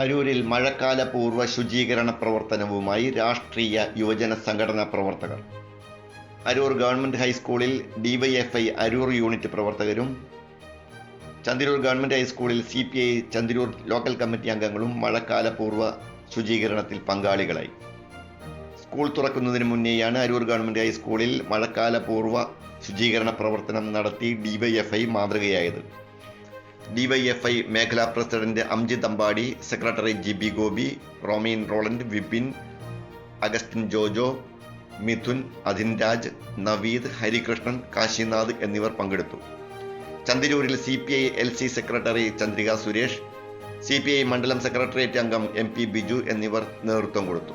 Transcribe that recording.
അരൂരിൽ മഴക്കാല പൂർവ ശുചീകരണ പ്രവർത്തനവുമായി രാഷ്ട്രീയ യുവജന സംഘടനാ പ്രവർത്തകർ. അരൂർ ഗവൺമെന്റ് ഹൈസ്കൂളിൽ ഡിവൈഎഫ്ഐ അരൂർ യൂണിറ്റ് പ്രവർത്തകരും ചന്ദിരൂർ ഗവൺമെന്റ് ഹൈസ്കൂളിൽ C P I Chandiroor local committee അംഗങ്ങളും മഴക്കാല പൂർവ ശുചീകരണത്തിൽ പങ്കാളികളായി. സ്കൂൾ തുറക്കുന്നതിന് മുന്നേയാണ് അരൂർ ഗവൺമെന്റ് ഹൈസ്കൂളിൽ മഴക്കാല പൂർവ ശുചീകരണ പ്രവർത്തനം നടത്തി ഡിവൈഎഫ്ഐ മാതൃകയായത്. ഡിവൈഎഫ്ഐ മേഖലാ president Amjith Ambadi secretary G B Gopi Romeen Roland Vipin Augustine Jojo Mithun Adhin Raj Naveed Harikrishnan Kashinath എന്നിവർ പങ്കെടുത്തു. ചന്ദിരൂരിൽ C P I L C secretary Chandrika Suresh C P I മണ്ഡലം secretariat അംഗം M P Biju എന്നിവർ നേതൃത്വം കൊടുത്തു.